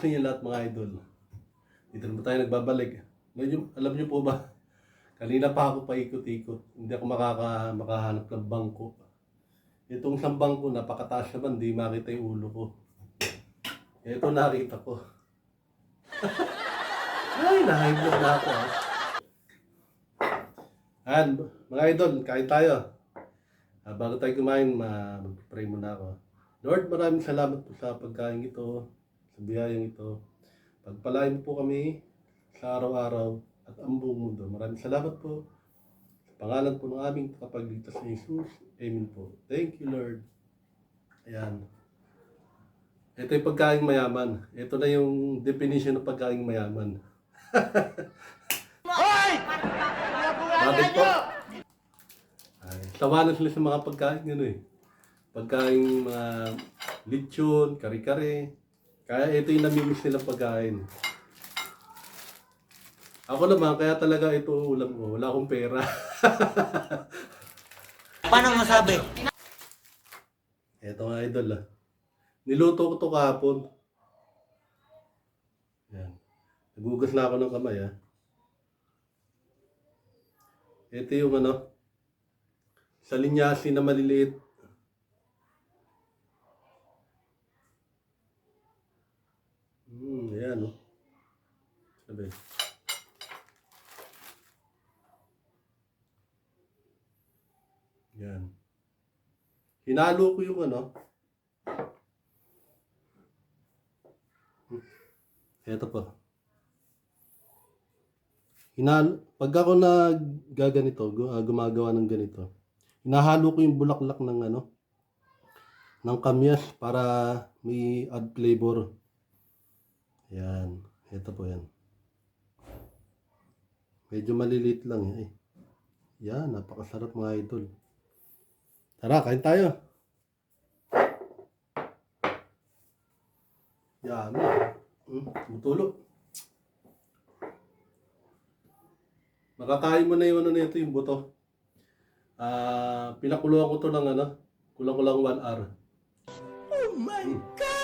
Po sa inyo lahat mga idol. Dito na tayo nagbabalik. Ngayon, alam niyo po ba, kanina pa ako paikot-ikot. Hindi ako makaka, makahanap ng bangko. Itong isang bangko, napakataas naman, di makita yung ulo ko. Ito nakita ko. Ay, nahiblog na ako ah. Ayan, mga idol, kain tayo. Ah, bago tayo kumain, ma- mag-pray muna ako. Lord, maraming salamat po sa pagkain ito, sa biyayang ito. Pagpalain po kami sa araw-araw at ang buong mundo. Maraming salamat po. Sa pangalan po ng aming kapagligtas ni Jesus. Amen po. Thank you, Lord. Ayan. Ito yung pagkain mayaman. Ito na yung definition ng pagkain mayaman. Bakit po? Ay, sawa na sila sa mga pagkain ano eh. Pagkain mga lechon, kare-kare. Kaya ito yung namimiss nilang pagkain. Ako naman, kaya talaga ito ulam ko. Wala akong pera. Paano masabi? Ito nga idol ah. Niluto ko to kahapon. Yan. Nagugas na ako ng kamay ah. Ito yung ano. Sa linyasi na maliliit. Hmm, ayan oh. Sabi. Yan. Hinalo ko yung ano. Ito po. Hinalo, pag ako nagaganito, ah, gumagawa ng ganito, hinahalo ko yung bulaklak ng ano, ng kamyas para may add flavor. Yan. Ito po yan. Medyo maliliit lang eh. Yan, napakasarap mga idol. Tara, kain tayo. Yan. Hmm, butulo. Makakain mo na yung ano nito, yung buto. Ah, pinakuluan ko to ng ano, kulang-kulang 1 hour. Oh my God!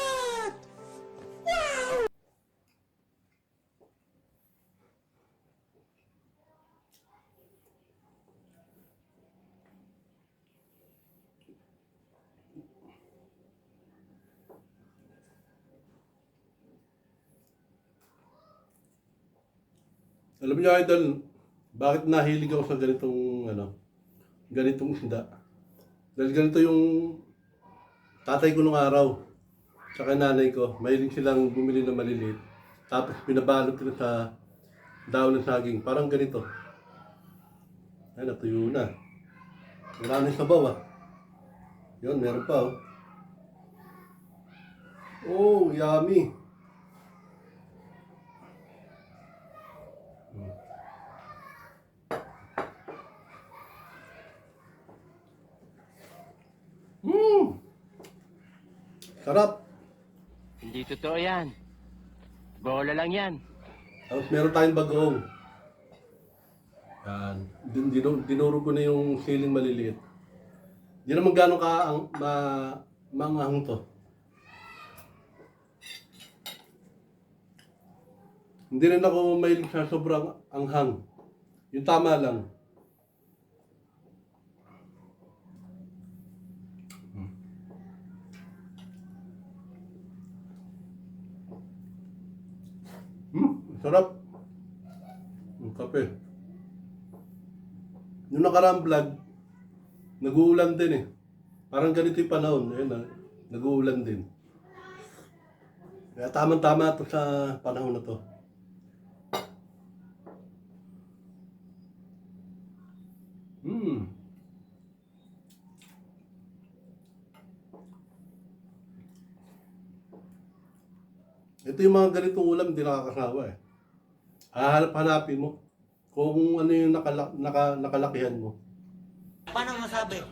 Alam niyo, idol, bakit nahilig ako sa ganitong, ano, ganitong isda? Dahil ganito yung tatay ko nung araw, tsaka nanay ko, mahilig silang bumili ng maliliit. Tapos pinabalot nila sa daon ng saging, parang ganito. Ay, natuyo na. Wala na sabaw ah. Yun, meron pa oh. Oh, yummy. Mmm! Sarap! Hindi totoo yan. Bola lang yan. Tapos meron tayong bagoong. Yan. Din, dinu, dinuro ko na yung siling maliliit. Di naman gano'ng ka ang ma, manghang to. Hindi rin ako mahilig sa sobrang anghang. Yung tama lang. Hmm, sarap. Yung kape. Yung nakaraang vlog, nag-uulan din eh. Parang ganito yung panahon. Ayun na, nag-uulan din. Kaya tamang-tama to sa panahon na to. Hmm. Ito yung mga ganitong ulam, hindi nakakasawa eh. Hahanap-hanapin mo kung ano yung nakala, naka, nakalakihan mo. Paano masabi?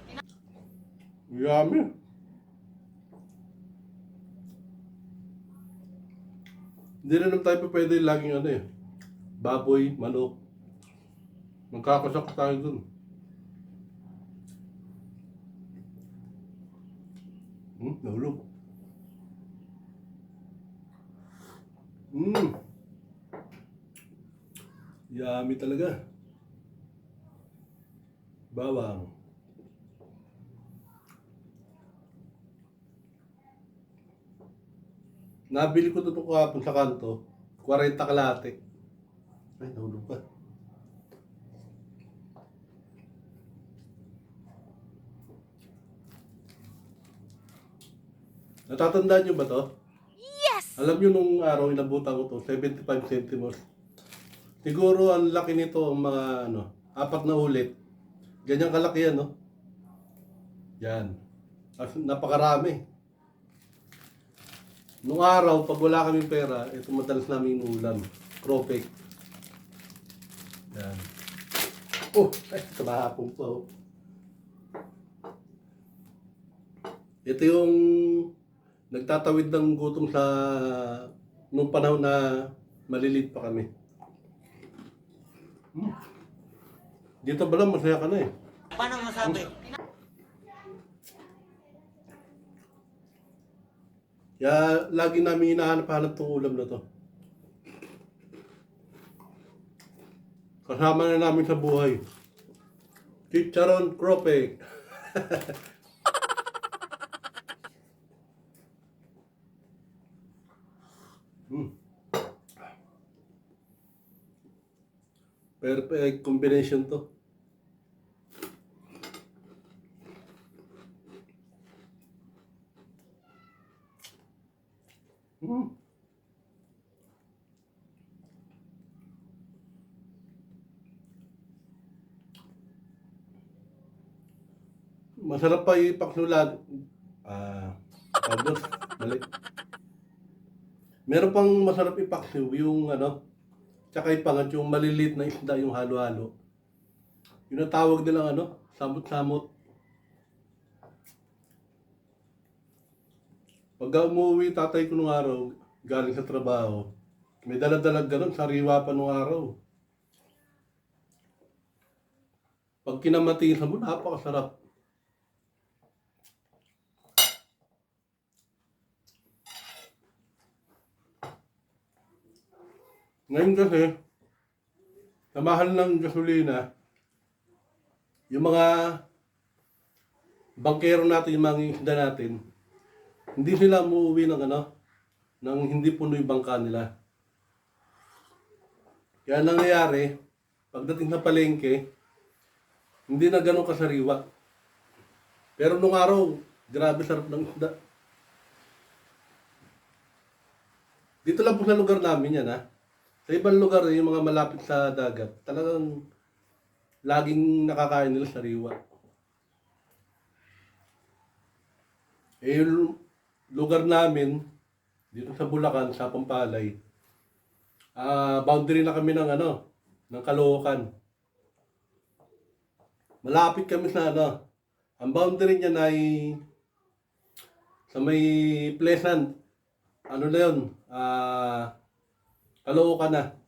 Yummy. Hindi na naman tayo pa pwede laging ano eh. Baboy, manok. Magkakasak tayo dun. Hmm, nahulog. Mmm. Yummy talaga. Bawang. Nabili ko ito kahapon sa kanto. 40 kalate. Ay, nahulog pa. Natatandaan nyo ba to? Alam nyo nung araw inabutan ko to, 75 centimos. Siguro ang laki nito mga ano, apat na ulit. Ganyan kalaki yan, no? Yan. Napakarami. Nung araw, pag wala kaming pera, ito madalas namin ulam. Cropek. Yan. Oh, ay, tumahapong pa, oh. Ito yung nagtatawid ng gutom sa nung panahon na malilit pa kami. Hmm. Dito ba lang masaya ka na eh. Paano masabi? Kaya lagi namin hinahanap-hanap tong ulam na to. Kasama na namin sa buhay. Chicharon Crope. hmm. Perfect combination to. Hmm. Masarap pa ipaknulag. Ah, pagod. Mali. Meron pang masarap ipaksiw yung ano, tsaka ipangat yung malilit na isda yung halo-halo. Yung natawag nilang ano, samot-samot. Pagka umuwi tatay ko nung araw, galing sa trabaho, may daladalag ganun, sariwa pa nung araw. Pag kinamatisan mo, napakasarap. Ngayon kasi, sa mahal ng gasolina, yung mga bangkero natin, yung mga isda natin, hindi sila umuwi ng ano, ng hindi puno yung bangka nila. Kaya nangyayari, pagdating sa palengke, hindi na ganun kasariwa. Pero nung araw, grabe sarap ng isda. Dito lang po sa lugar namin yan ha. Sa ibang lugar, yung mga malapit sa dagat, talagang laging nakakain nila sariwa. Eh, yung lugar namin, dito sa Bulacan, sa Pampalay, ah boundary na kami ng ano, ng Caloocan. Malapit kami sa ano, ang boundary niya ay sa may Pleasant, ano na yun, ah, Caloocan na.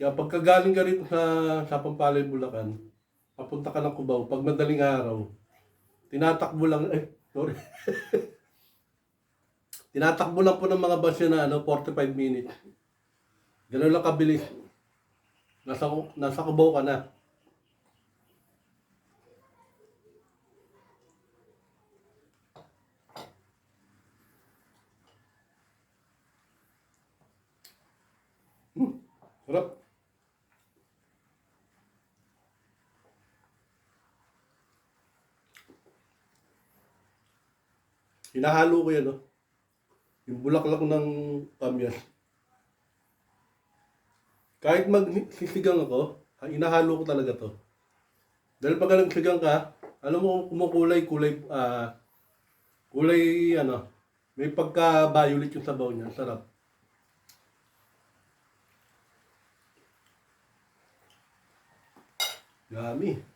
Kaya pagkagaling ka rito sa, sa Pampalay, Bulacan, papunta ka ng Cubao, pag madaling araw, tinatakbo lang, eh, sorry. tinatakbo lang po ng mga bus na ano, 45 minutes. Ganun lang kabilis. Nasa, nasa Cubao ka na. Hmm, sarap. Hinahalo ko yan, no? Yung bulaklak ng pamyas. Kahit magsisigang ako, ha- inahalo ko talaga to. Dahil pag nagsigang ka, alam mo, kumukulay, kulay, ah, kulay, ano, may pagka-violet yung sabaw niya. Sarap. Yummy.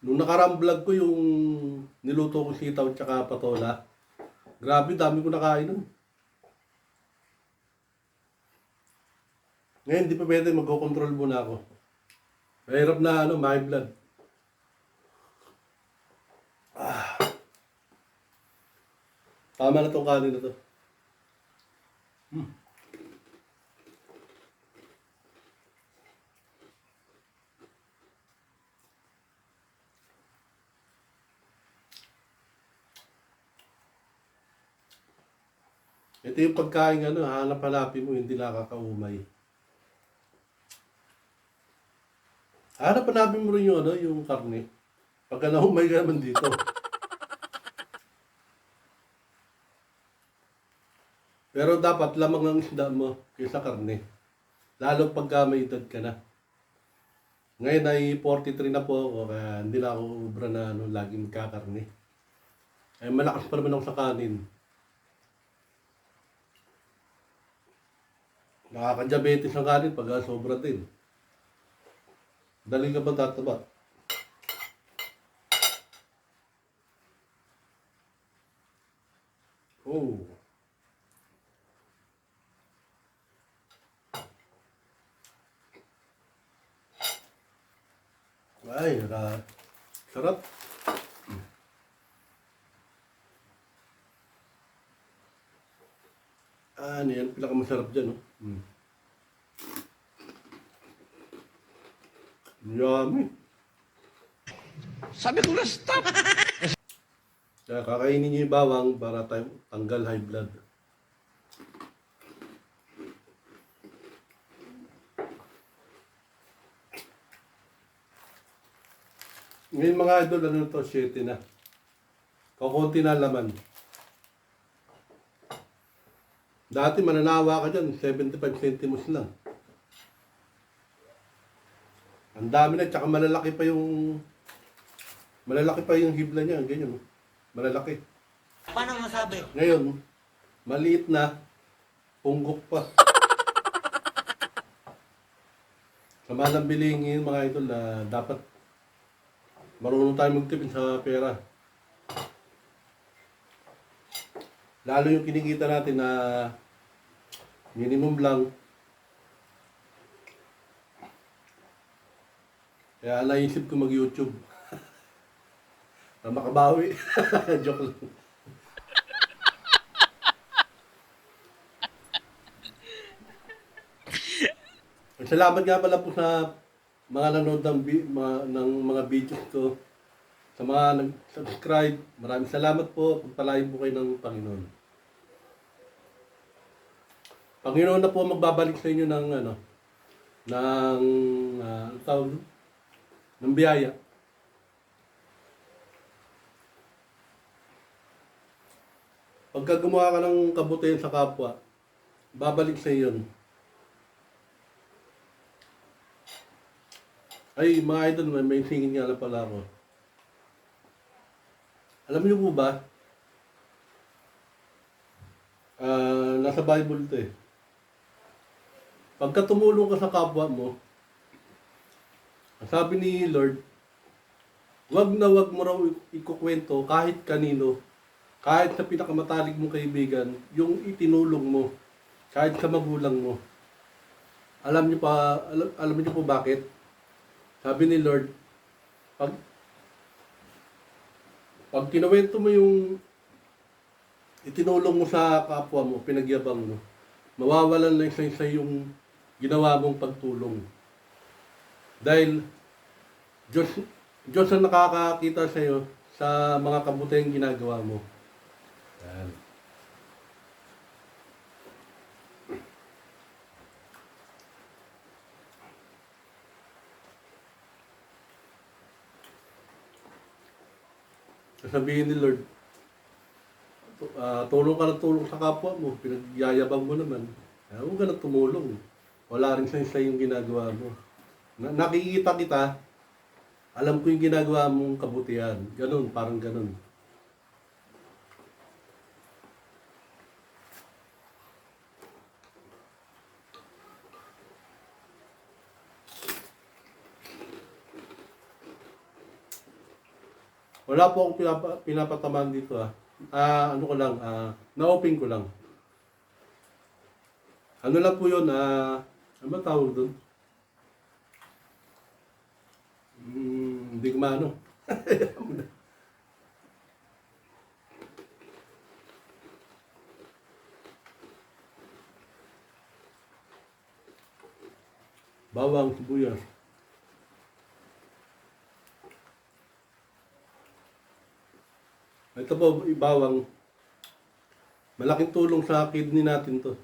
Nung nakaraang vlog ko yung niluto ko sitaw at saka patola, grabe dami ko nakain nun. Ngayon, di pa pwede, magko-control muna ako. Mahirap na, ano, my blood. Ah. Tama na tong kanin na to. Hmm. Ito yung pagkain ano, hanap-hanapin mo, hindi nakakaumay. Hanap-hanapin mo rin yung ano, yung karne. Pagka naumay ka naman dito. Pero dapat lamang ang isda mo kaysa karne. Lalo pagka may edad ka na. Ngayon ay 43 na po ako, kaya hindi na ako ubra na ano, laging kakarne. Ay malakas pa naman ako sa kanin. Nakaka-diabetes ang kanin pag sobra din. Dali ka ba tataba? Oh. Ay, naka... Sarap. Ah, ano yan? Pinakamasarap dyan, no? Mm. Yummy. Sabi ko na stop! Kaya kakainin niyo yung bawang para tanggal high blood. Ngayon mga idol, ano to, 7 na. Kakunti na laman. Dati mananawa ka dyan, 75 centimos lang. Ang dami na, tsaka malalaki pa yung malalaki pa yung hibla niya, ganyan. oh. Malalaki. Paano masabi? Ngayon, maliit na, punggok pa. Sama ng bilingin mga idol na dapat marunong tayo magtipid sa pera. Lalo yung kinikita natin na minimum lang. Kaya naisip ko mag-YouTube. na makabawi. Joke lang. Salamat nga pala po sa mga nanood ng, mga, ng mga videos ko. Sa mga nag-subscribe, maraming salamat po. Pagpalain po kayo ng Panginoon. Panginoon na po magbabalik sa inyo ng ano, ng uh, tawag? Ng biyaya. Pagka gumawa ka ng kabutihan sa kapwa, babalik sa iyo yun. Ay, mga idol, may, may singin nga na pala ako. Alam niyo po ba? Ah, nasa Bible to eh. Pagka tumulong ka sa kapwa mo, sabi ni Lord, wag na wag mo raw ikukwento kahit kanino, kahit sa pinakamatalig mong kaibigan, yung itinulong mo, kahit sa magulang mo. Alam niyo pa, alam, alam niyo po bakit? Sabi ni Lord, pag pag kinuwento mo yung itinulong mo sa kapwa mo, pinagyabang mo, mawawalan lang sa isa yung ginawa mong pagtulong. Dahil Diyos, Diyos ang nakakakita sa iyo sa mga kabutihang ginagawa mo. Yan. Sasabihin ni Lord, ah, tulong ka ng tulong sa kapwa mo, pinagyayabang mo naman. Uh, huwag ka na tumulong. Wala rin sa isa yung ginagawa mo. Na, nakikita kita, alam ko yung ginagawa mong kabutihan. Ganun, parang ganun. Wala po akong pinapa, pinapatamaan dito ah. Ah, ano ko lang, ah, na-open ko lang. Ano lang po yun, ah, Ano tawag doon? Hmm, hindi ko maano. Bawang, sibuyas. Ito po, bawang. Malaking tulong sa kidney natin to.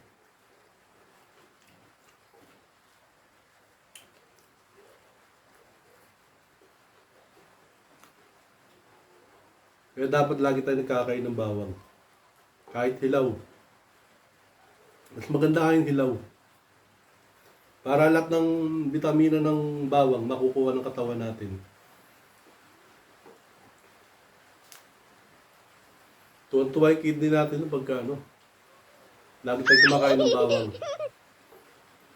Kaya dapat lagi tayo nagkakain ng bawang. Kahit hilaw. Mas maganda kain hilaw. Para lahat ng vitamina ng bawang makukuha ng katawan natin. Tuwan-tuwa yung kidney natin pagka ano. Lagi tayo kumakain ng bawang.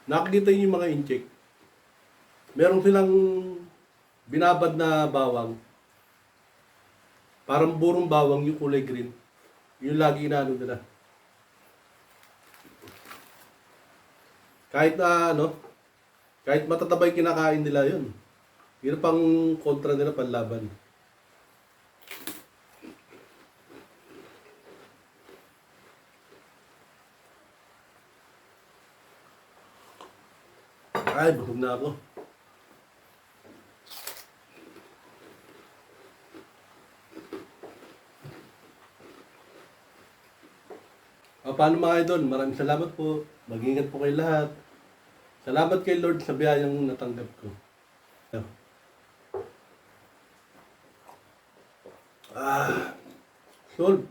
Nakikita niyo yung mga incheck. Meron silang binabad na bawang. Parang burong bawang yung kulay green. Yung lagi na ano nila. Kahit na ano, kahit matatabay kinakain nila yun. Yun pang kontra nila panlaban. Ay, busog na ako. O, paano mga idol? Maraming salamat po. Mag-ingat po kayo lahat. Salamat kay Lord sa biyayang natanggap ko. Ah, solve.